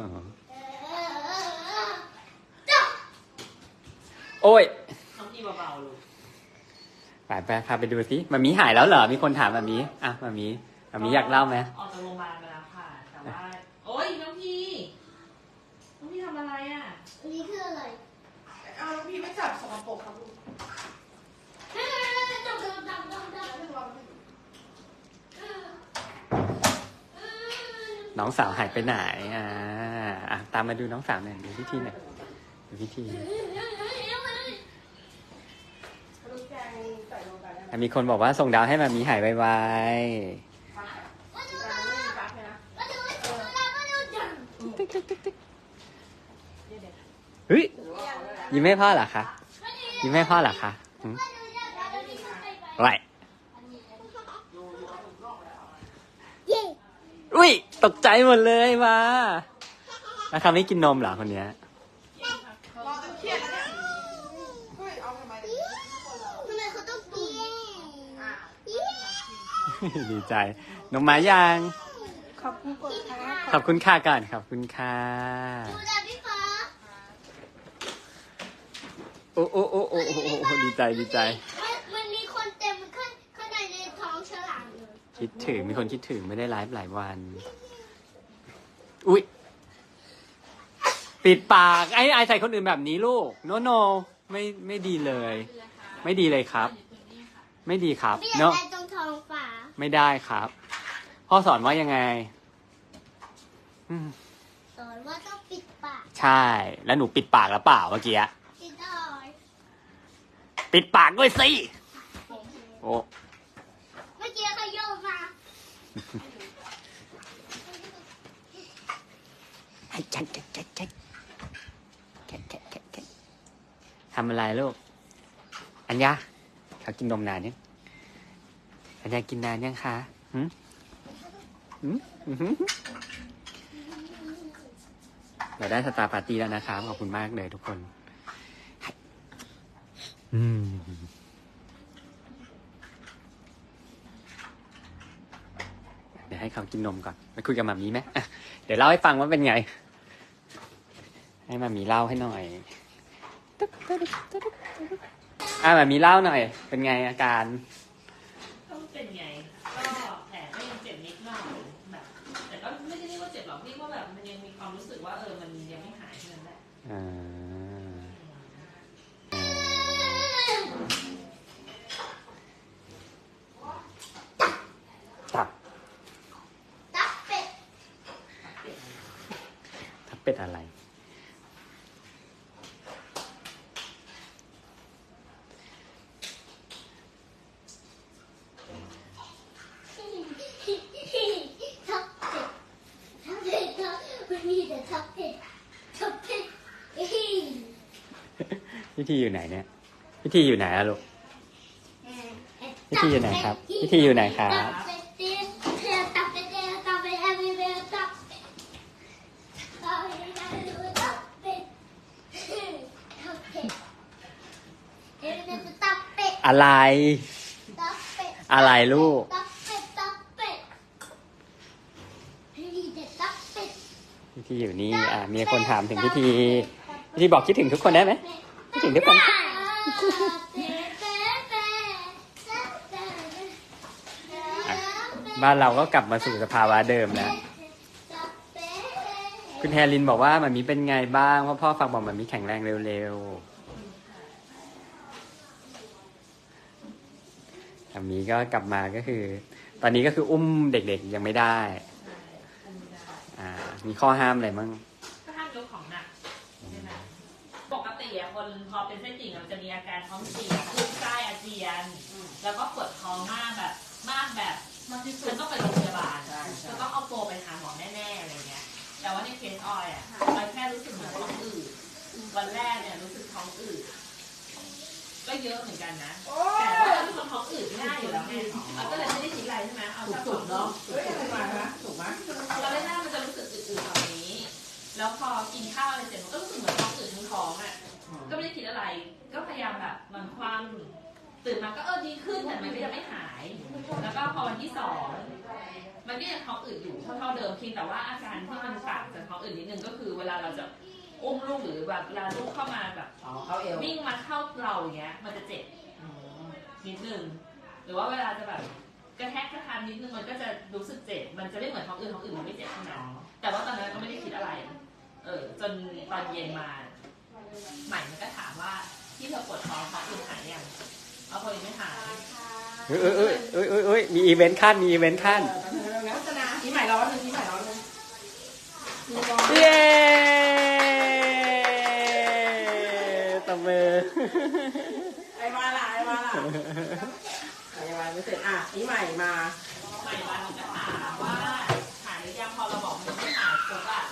อ๋อโอ้ยน้องพี่เบาๆลูกไปไปพาไปดูสิมามีหายแล้วเหรอ มีคนถามมามีอะมามีมามีอยากเล่าไหมออกจากโรงพยาบาลมาแล้วค่ะ แต่ว่า โอ๊ยน้องพี่ น้องพี่ทำอะไรอะ อันนี้คืออะไรเอาแล้วพี่ไม่จับสกปรกครับลูกเฮ้ยดำดำดำดำดำไม่ระวังน้องสาวหายไปไหนอ่าอะตามมาดูน้องสาวหน่อยดูพิธีหน่อยดูพิธีมีคนบอกว่าส่งดาวให้มามีหายไวไม่มีปลั๊กเลยนะๆเฮ้ยยิ้มให้พ่อเหรอคะยิ้มให้พ่อเหรอคะไรอุ้ยตกใจหมดเลยมา แล้วเขาไม่กินนมเหรอคนเนี้ยรอจนเครียดแล้วเนี่ยเฮ้ยเอาทำไมเนี่ยทำไมเขาต้องกินดีใจ นมมายัง ขอบคุณกดค่ะขอบคุณค่าก่อนขอบคุณค่ะดูแลพี่ฟ้าโอ้โอ้โอ้โอ้โอ้โอ้โอ้ดีใจดีใจ มันมันมีคนเต็มข้างข้างในในท้องฉลามเลยคิดถึงมีคนคิดถึงไม่ได้ไลฟ์หลายวัน อุ้ย ปิดปากไอ้ไอใส่คนอื่นแบบนี้ลูก โนโนไม่ไม่ดีเลย ไม่ดีเลยครับ ไม่ดีครับไม่อยากเนาะได้ตรงท้องฟ้าไม่ได้ครับ พ่อสอนว่ายังไง อืมสอนว่าต้องปิดปากใช่ แล้วหนูปิดปากแล้วเปล่าเมื่อกี้อะปิดอ่อยปิดปากด้วยสิโอ้ เมื่อกี้เขาโยกมา ทำอะไรลูก อัญญาเขากินนมนานยังอัญญากินนานยังคะหืมหืมเราได้สตาร์ปาร์ตี้แล้วนะครับ ขอบคุณมากเลยทุกคน อืมเดี๋ยวให้เขากินนมก่อนไปคุยกับมามีไหม เดี๋ยวเล่าให้ฟังว่าเป็นไง ให้มามีเล่าให้หน่อยอะมามีเล่าหน่อย เป็นไงอาการ ทับผิทับผิดอีพิธีอยู่ไหนเนี่ยพี่ทีอยู่ไหนอะลูกพี่ทีอยู่ไหนครับพี่ทีอยู่ไหนครับอะไร อะไรลูก พิธีอยู่นี่อะมีคนถามถึงพิธีพิธีบอกคิดถึงทุกคนได้ไหมคิดถึงทุกคนบ้านเราก็กลับมาสู่สภาวะเดิมแล้วคุณแฮรินบอกว่ามันมีเป็นไงบ้างพราะพ่อฟังบอกมันมีแข็งแรงเร็วๆอันนี้ก็กลับมาก็คือ ตอนนี้ก็คืออุ้มเด็กๆยังไม่ได้ มีข้อห้ามอะไรมั่งก็ห้ามยกของหนักใช่ไหมปกติอะคนพอเป็นเส้นติ่งอะมันจะมีอาการท้องเสียคลื่นไส้อาเจียน แล้วก็ปวดท้องมากแบบ มากแบบมากที่สุฉัดนต้องไปโรงพยาบาลใช่ใช่จะต้องเอาตัวไปหาหมอแน่ๆอะไรเงี้ย แต่ว่าในเคสออยอะมันแค่รู้สึกเหมือนท้องอืดวันแรกเนี่ยรู้สึกท้องอืดก็เยอะเหมือนกันนะโอ้แต่ว่าเราเป็นคนท้องอืดง่ายอยู่แล้วไงเราก็เลยไม่ได้คิดอะไรใช่ไหมเอาแค่สองเนาะเฮ้ยทำไมนะถูกไหม แล้วพอกินข้าวอะไรเสร็จมันก็รู้สึกเหมือนท้องอืดทั้งท้องอะ ก็ไม่ได้คิดอะไร ก็พยายามแบบนอนคว่ำตื่นมาก็เออดีขึ้นแต่มันก็ยังไม่หาย แล้วก็พอวันที่สองมันก็ยังท้องอืดอยู่เท่าๆเดิมเพียงแต่ว่าอาการที่มันต่างจากท้องอืดนิดนึงก็คือเวลาเราจะอุ้มลูกหรือแบบเวลาลูกเข้ามาแบบอ๋อเข้าเอววิ่งมาเข้าเราอย่างเงี้ย มันจะเจ็บอืมนิดนึงหรือว่าเวลาจะแบบ กระแทกกระทานนิดนึงมันก็จะรู้สึกเจ็บ มันจะไม่เหมือนท้องอื่นท้องอื่นมันไม่เจ็บขนาดนั้นแต่ว่าตอนนั้นก็ไม่ได้คิดอะไร เออ จนตอนเย็นมา ใหม่มันก็ถามว่าที่เธอปวดท้องท้องอื่นหายยังเอาพอยังไม่หายเอ้ยเอ้ยเอ้ยเอ้ยเอ้ยมีอีเวนต์ขั้นมีอีเวนต์ขั้นโฆษณาอีใหม่ร้อนหนึ่งอีใหม่ร้อนหนึ่งมีร้อนเย้ตบมือไอ้มาล่ะไอ้มาล่ะ ไอ้มาไม่เสร็จอะอีใหม่มาใหม่มามันก็ถามว่าหายหรือยังพอเราบอกมันไม่หายปุ๊บอะ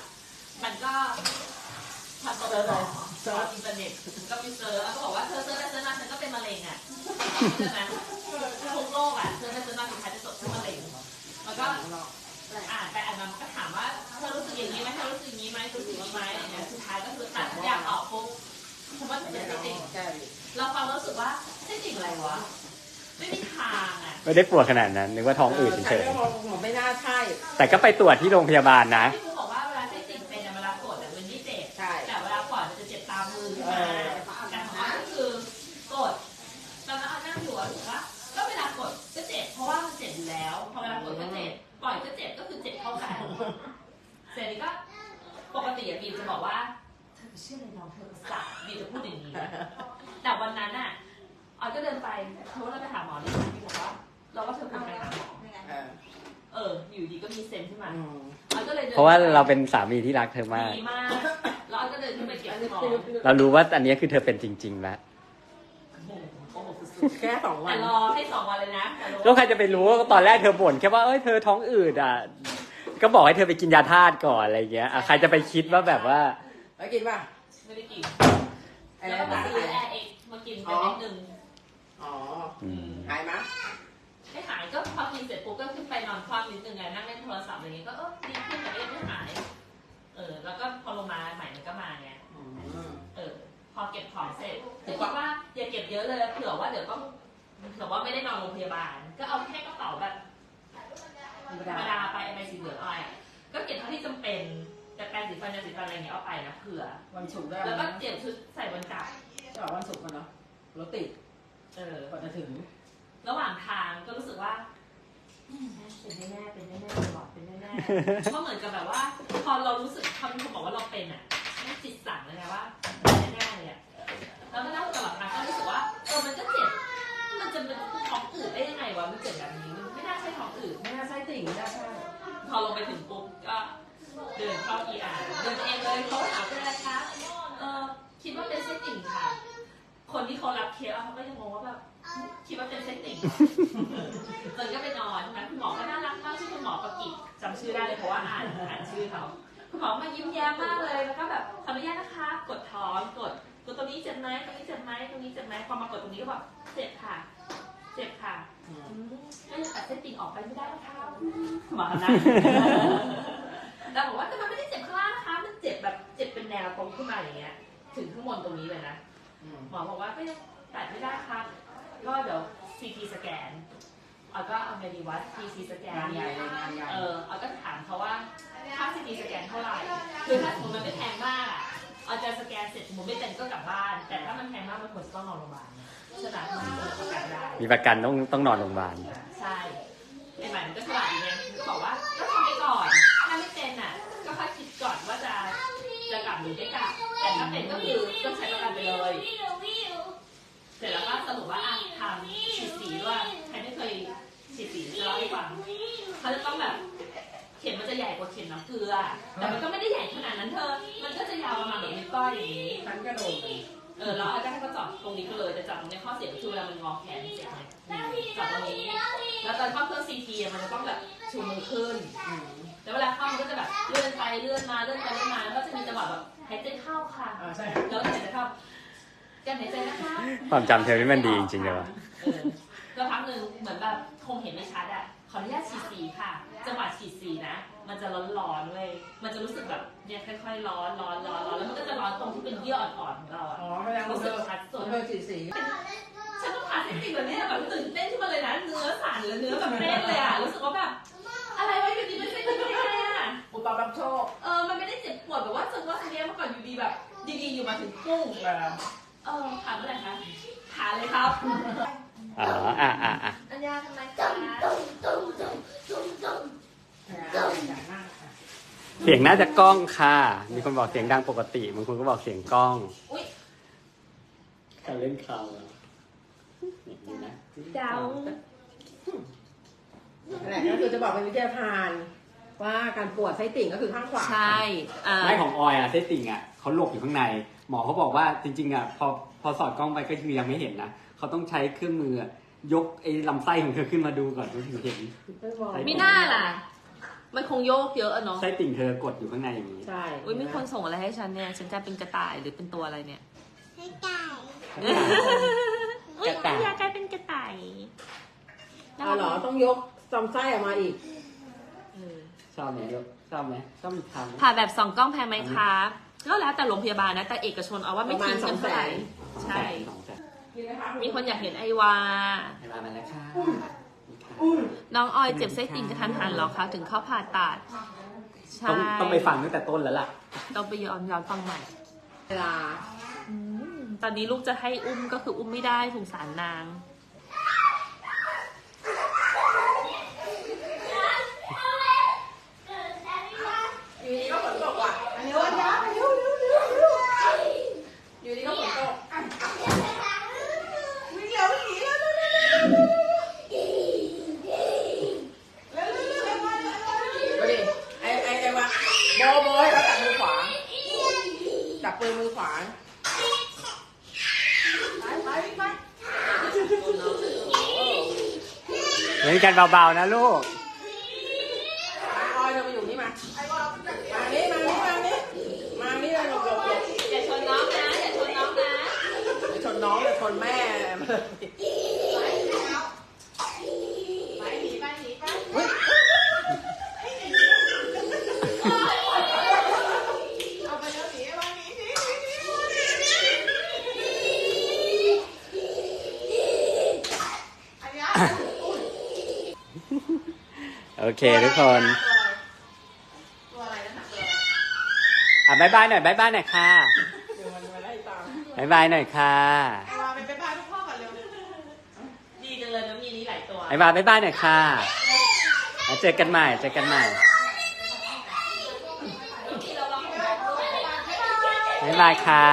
มันก็ทำตัวเลยเซิร์ชอินเทอร์เน็ตก็ไปเซิร์ชแล้วก็บอกว่าเธอเซิร์ชแล้เซิร์ชมาฉันก็เป็นมะเร็งอะใช่ไหมทุกโรคอะเซิร์ชแล้เซิร์ชมาสุดท้ายจะจบที่มะเร็งแล้วก็อ่านไปอ่านมามันก็ถามว่าเธอรู้สึกอย่างนี้ไหมเธอรู้สึกอย่างนี้ไหมรู้สึกอย่างนี้ไหมอะไรเงี้ยสุดท้ายก็คือตัดทุกอย่างออกปุ๊บเพราะว่าจะเป็นไส้ติ่งเราฟังรู้สึกว่าไส้ติ่งอะไรวะ ไม่มีทางอะไม่ได้ปวดขนาดนั้นนึกว่าท้องอืดเฉยใช่ก็บอกไม่น่าใช่ๆแต่ก็ไปตรวจที่โรงพยาบาลนะที่ครูบอกว่าเวลาไส้ติ่งเป็นอะเวลากดอะมันไม่เจ็บใช่แต่เวลาปอดมันจะเจ็บตามมือขึ้นเอมาอแต่ของเราก็คือกดตอนนั้นเอานั่งอยู่อะรู้สึกว่าก็เวลากดก็เจ็บเพราะว่ามันเจ็บอยู่แล้วพอเวลากดก็เจ็บปล่อยก็เจ็บก็คือเจ็บเท่ากันเสร็จแล้วก็ปกติอะบีมจะบอกว่าเธอไปเชื่ออะไรน้องเธอประสาทบีมจะพูดอย่างนี้แต่วันนั้นน่ะ ออยก็เดินไปเธอว่าเราไปหาหมอเลยบีมบอกว่าเราว่าเธอควรไปหาหมอเออเออ อยู่ดีก็มีเซนขึ้นมาอืมออยก็เลยดินเพราะว่าเราเป็นสามีที่รักเธอมาก ดีมาก แล้วออยก็เดินขึ้นไปเก็บของเรารู้ว่าอันนี้คือเธอเป็นจริงๆแล้วโอ้โหโอ้โหสุดแค่สองๆวัแต่น รอให้สองวันเลยนะแต่รู้แล้วใครจะไปรู้ว่าตอนแรกเธอบ่นแค่ว่าเอ้ยเธอท้องอืดอะก็บอกให้เธอไปกินยาธาตุก่อนอะไรเงี้ยอะใครจะไปคิดว่าแบบว่า แล้วกินป่ะไม่ได้กิน ไอ้แล้วแล้ก็วมาตาซื้อหายแอร์เอ็กมากินไปนิดนึง อ๋ออืมหายไหมยไม่หายก็พอกินเสร็จปุ๊บก็ขึ้นไปนอนคว่ำนิดนึงไงนั่งเล่นโทรศัพท์อะไรเงี้ยก็เออดีขึ้นแต่ก็ยังไม่หาย เออ แล้วก็พอลงมาใหม่มันก็มาไงอืมเออ พอเก็บของเสร็จก็คิดว่าอย่าเก็บเยอะเลยเผื่อว่าเดี๋ยวต้องเผื่อว่าไม่ได้นอนโรงพยาบาล ก็เอาแค่กระเป๋าแบบธรรมธรดารมดาไปไอ้ใบสีเหลืองอ้อยอะก็เก็บเท่าที่จำเป็นแต่แปรงสีฟันยาสีฟันอะไรเงี้ยเอาไปนะเผื่อ วันศุกร์ได้แล้วก็วันเก็บชุดใส่บนกลับจะบอกวันศุกร์กันเนาะรถติด เออกว่าจะถึง ระหว่างทางก็รู้สึกว่าอืมเป็นแน่ๆเป็นแน่ๆตลอดเป็นแน่ๆเพราะเหมือนกับแบบว่า พอเรารู้สึกพอมีคนบอกว่าเราเป็นอะไม่จิตสั่งเลยนะว่าเป็นแน่ๆเลยอะแล้วก็นั่งตลอดทางก็รู้สึกว่าเออมันก็เจ็บ มันจะเป็นท้องอืดได้ยังไงวะมันเจ็บแบบนี้มันไม่น่าใช่ท้องอืด ไม่น่าใช่ติ่งไม่น่าใช่พอลงไปถึงปุ๊บก็เดินเข้า ER เดินเองเลยเขาถามเป็นอะไรคะ เออคิดว่าเป็นไส้ติ่งค่ะ คนที่เขารับเคสอะเขาก็ยังงงว่าแบบคิดว่าเป็นไส้ติ่งเหรอจนก็ไปนอนนั้นคุณหมอก็น่ารักมากชื่อคุณหมอประกิตจำชื่อได้เลยเพราะว่าอ่านอ่านชื่อเขาคุณหมอมายิ้มแย้มมากเลยแล้วก็แบบขออนุญาตนะคะ กดท้องกดกดตรงนี้เจ็บไหมตรงนี้เจ็บไหมตรงนี้เจ็บไหมพอมากดตรงนี้ก็แบบเจ็บค่ะ เจ็บค่ะอืมอืมไม่ได้ตัดเส้นติ่งออกไปไม่ได้นะคะหมอทำหน้าแต่บอกว่าแต่มันไม่ได้เจ็บข้างล่างนะคะมันเจ็บแบบเจ็บเป็นแนวตรงขึ้นมาอย่างเงี้ย ถึงข้างบนตรงนี้เลยนะอืม หมอบอกว่าไม่ต้องตัดไม่ได้ครับ ก็เดี๋ยว CT สแกนเอาก็เอาไงดีวัด CT สแกนงานใหญ่เลยงานใหญ่ เออเอาก็ถามเขาว่าค่า CT สแกนเท่าไหร่ คือถ้าสมมติมันไม่แพงมากอะเอาจะสแกนเสร็จสมมติไม่เป็นก็กลับบ้าน แต่ถ้ามันแพงมากมันควรจะต้องนอนโรงพยาบาลฉะนั้นมันควรประกันได้ มีประกันต้องต้องนอนโรงพยาบาล ใช่ไอ้หมายมันก็ฉลาดอีกไงก็บอกว่าก็ทำไปก่อน ถ้าไม่เป็นอะ ก็ค่อยคิดก่อนว่าจะจะกลับหรือไม่กลับ็จก็คือก็ใช้ประกันไปเลย เสร็จแล้วก็สรุปว่าอะทำฉีดสีด้วยใครไม่เคยฉีดสีจะเล่าให้ฟังเขาจะต้องแบบ เข็มมันจะใหญ่กว่าเข็มน้ำเกลือ แต่มันก็ไม่ได้ใหญ่ขนาดนั้นเธอ มันก็จะยาวประมาณแบบนิ้วก้อยอย่างนี้ ฉันกระโดด เลยเออแล้วอาจารย์ก็เจาะตรงนี้ก็เลยแต่เจาะตรงนี้ข้อเสียก็คือเวลามันงอแขนเจ็บไงเจาะตรงนี้แล้วตอนเข้าเครื่องซีทีมันจะต้องแบบชูมือขึ้นอืมแล้วเวลาเข้ามันก็จะแบบเลื่อนไปเลื่อนมาเลื่อนไปเลื่อนมาแล้วก็จะมีจังหวะแบบหายใจเข้าค่ะอ่าใช่แล้วก็หายใจเข้าการหายใจนะคะความจำเธอนี่มันดีจริงๆเลยวะเออแล้วพักหนึ่งเหมือนแบบคงเห็นไม่ชัดอะ ขออนุญาตฉีดสีค่ะ จังหวะฉีดสีนะ มันจะร้อนๆเว้ย มันจะรู้สึกแบบเนี่ยค่อยๆ ร้อนร้อนร้อนร้อนแล้วมันก็จะร้อนตรงที่เป็นเยื่ออ่อนๆของเราอะอ๋อไม่ได้รู้รู้สึสึกกชัดสุดเธอสีสีฉันต้องผ่าเทคนิคแบบเนี้ยแบบตื่นเต้นขึ้นมาเลยนะ เนื้อสั่นเลยเนื้อแบบเต้นเลยอะรู้สึกว่าแบบ อะไรวะอยู่ดีเป็นเส้นยังไงอะอุปกรณ์โชคเออ มันไม่ได้เจ็บปวดแบบว่าจังว่าเนี้ยเมื่อก่อนอยู่ดีแบบ ดีๆอยู่มาถึงปุ้ง เออเออผ่านเมื่อไหร่คะผ่านเลยครับ อ๋ออะอะอะอัญญาทำไมตุ้คะมตุ้มตุ้มตุ้มตุ้มตุ้มอย่านั่งค่ะเสียงน่าจะกล้องค่ะ มีคนบอกเสียงดังปกติบางคนก็บอกเสียงกล้องอุ้ยการเล่นข่าวอย่างนี้นะเดานั่นแหละก็คือจะบอกเป็นวิทยาทานว่าการปวดไส้ติ่งก็คือข้างขวาใช่อ่า ไม่ของออยอะเซตติ่งอะเขาหลบอยู่ข้างใน หมอเขาบอกว่าจริงๆอะพอพอสอดกล้องไปก็คือยังไม่เห็นนะ เขาต้องใช้เครื่องมืออะยกไอ้ลำไส้ของเธอขึ้นมาดูก่อนถึงเห็นมีหน้าล่ะ มันคงโยกเยอะอะเนาะ ไส้ติ่งเธอกดอยู่ข้างในอย่างนี้ใช่อุ้ยมีคนส่งอะไรให้ฉันเนี่ย ฉันจะเป็นกระต่ายหรือเป็นตัวอะไรเนี่ยให้ไก่อุ้ยอัญญากลายเป็นกระต่ายเอาเหรอต้องยกจำไส้ออกมาอีกเออชอบไหมลูกชอบไหมชอบมีทางไหมผ่าแบบสองกล้องแพงไหมคะก็แล้วแต่โรงพยาบาลนะ แต่เอกชนเอาว่าไม่ทิ้งกันเท่าไหร่ใช่ สองแสนมีคนอยากเห็นไอวาเวลามาแล้วค่ะน้องออยเจ็บไส้ติ่งกระทันหันเหรอคะ ถึงเข้าผ่าตัด ใช่ ต้องต้องไปฟังตั้งแต่ต้นแล้วล่ะ ต้องไปย้อนย้อนฟังใหม่ เวลาอืมตอนนี้ลูกจะให้อุ้มก็คืออุ้มไม่ได้สงสารนาง กันเบาๆนะลูกมาออยเราไปอยู่นี่มามานี่มานี่มานี่มานี่เลยหลบหลบหลบอย่าชนน้องนะอย่าชนน้องนะไม่ชนน้องเลยชนแม่มาเลยเฮ้ย โอเคทุกคนอะบายบายหน่อยบายบายหน่อยค่ะเดี๋ยวมันมาไล่ตามบายบายหน่อยค่ะดีจังเลยนะมีนี้หลายตัวบายบายบายบายหน่อยค่ะแล้วเจอกันใหม่เจอกันใหม่บายบายค่ะ